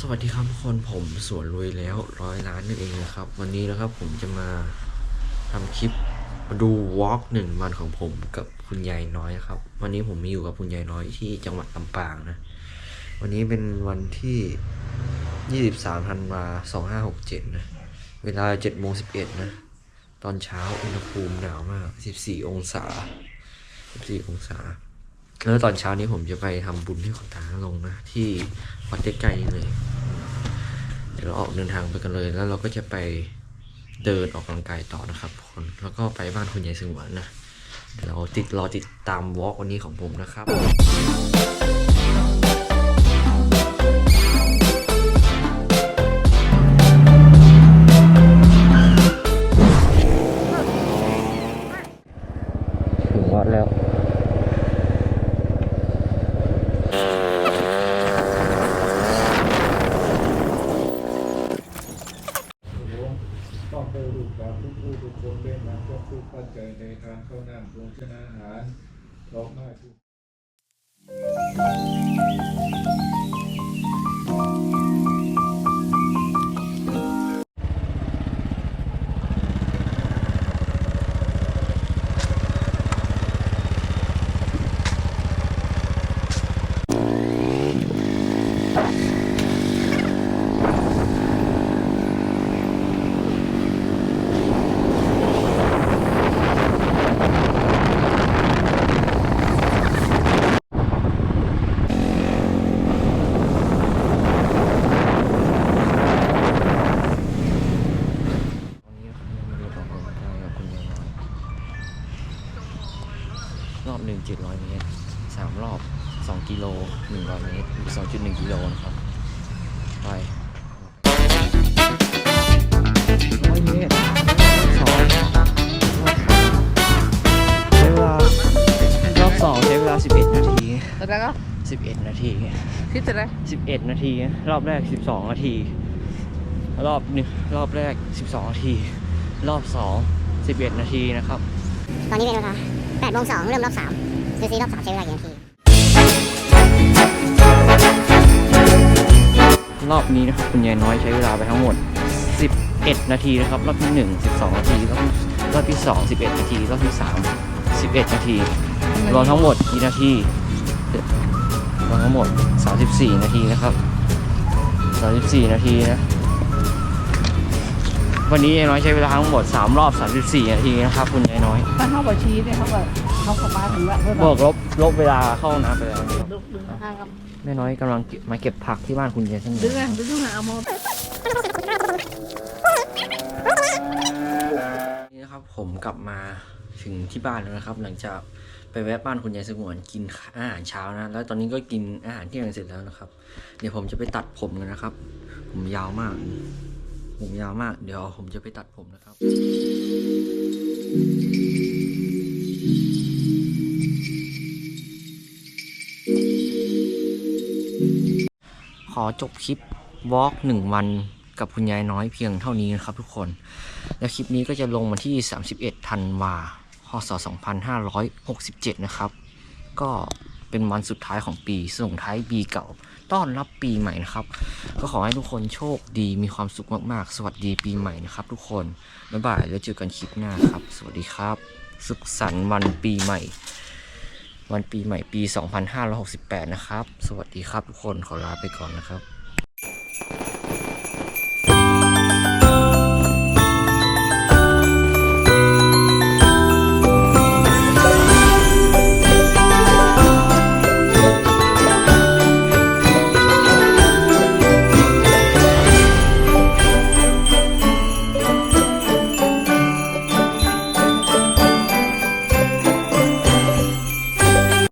สวัสดีครับทุกคนผมสวนรวยแล้วร้อยล้านนั่นเองนะครับ วันนี้นะครับผมจะมาทำคลิปมาดูวอล์กหนึ่งวันของผมกับคุณยายน้อยนะครับ วันนี้ผมมีอยู่กับคุณยายน้อยที่จังหวัดลำปางนะ วันนี้เป็นวันที่ 23ธันวา2567นะ เวลา7โมง11นะ ตอนเช้าอุณหภูมิหนาวมาก 14 องศา 14 องศา แล้วตอนเช้านี้ผมจะไปทำบุญที่ขอตาลงนะ ที่วัดใกล้ๆเลย เดี๋ยวเราออกเดินทางไปกันเลย แล้วเราก็จะไปเดินออกกำลังกายต่อนะครับคนแล้วก็ไปบ้านคุณยายสงวนนะเดี๋ยวเราติดรอติดตามวอล์กวันนี้ของผมนะครับ คนเล่นนะพวกทุกปัจจัยในทางเข้าน้ำโภชนาอาหารร้องไม้ทุก 3.700 เมตร 3 รอบ 2 กิโล 100 เมตร 2.1 กิโลนะครับไปร้อยเมตรสองใช้เวลารอบสองใช้เวลา 11 นาที แล้วก็11 นาที คิดเสร็จแล้ว11 นาที รอบแรกสิบสองนาที รอบหนึ่งรอบแรกสิบสองนาที รอบสองสิบเอ็ดนาทีนะครับ ตอนนี้เป็นเวลาแปดโมงสองเริ่มรอบสาม ซื้อซีรอบ3ใช้เวลากี่นาทีรอบนี้นะครับคุณยายน้อยใช้เวลาไปทั้งหมด 11 นาทีนะครับ รอบที่ 1 12 นาทีรอบที่รอบที่ 2 11 นาทีรอบที่ 3 11 นาทีรวมทั้งหมดกี่นาทีรวมทั้งหมด 34 นาทีนะครับ34 นาทีนะวันนี้ยายน้อยใช้เวลาทั้งหมด 3 รอบ 34 นาทีนะครับ คุณยายน้อยถ้าเขาบอกชี้เนี่ยเขาก็ เขาก็มาถึงว่าเพื่อนบวกลบลบเวลาเข้าน้ำไปแล้วดึงดึงข้างกับแม่น้อยกำลังมาเก็บผักที่บ้านคุณยายสงวนดึงอะดึงดึงเอามานี่นะครับผมกลับมาถึงที่บ้านแล้วนะครับ หลังจากไปแวะบ้านคุณยายสงวนกินอาหารเช้านะ แล้วตอนนี้ก็กินอาหารเที่ยงเสร็จแล้วนะครับ เดี๋ยวผมจะไปตัดผมกันนะครับ ผมยาวมาก ผมยาวมาก เดี๋ยวผมจะไปตัดผมนะครับ ขอจบคลิปวอล์กหนึ่งวันกับคุณยายน้อยเพียงเท่านี้นะครับทุกคน และคลิปนี้ก็จะลงวันที่ 31ธันวาพศ2567 นะครับ ก็เป็นวันสุดท้ายของปีส่งท้ายปีเก่า ต้อนรับปีใหม่นะครับ ก็ขอให้ทุกคนโชคดีมีความสุขมากๆ สวัสดีปีใหม่นะครับ ทุกคน บ๊ายบายแล้วเจอกันคลิปหน้าครับ สวัสดีครับ สุขสันต์วันปีใหม่ วันปีใหม่ปี 2568 นะครับ สวัสดีครับทุกคนขอลาไปก่อนนะครับ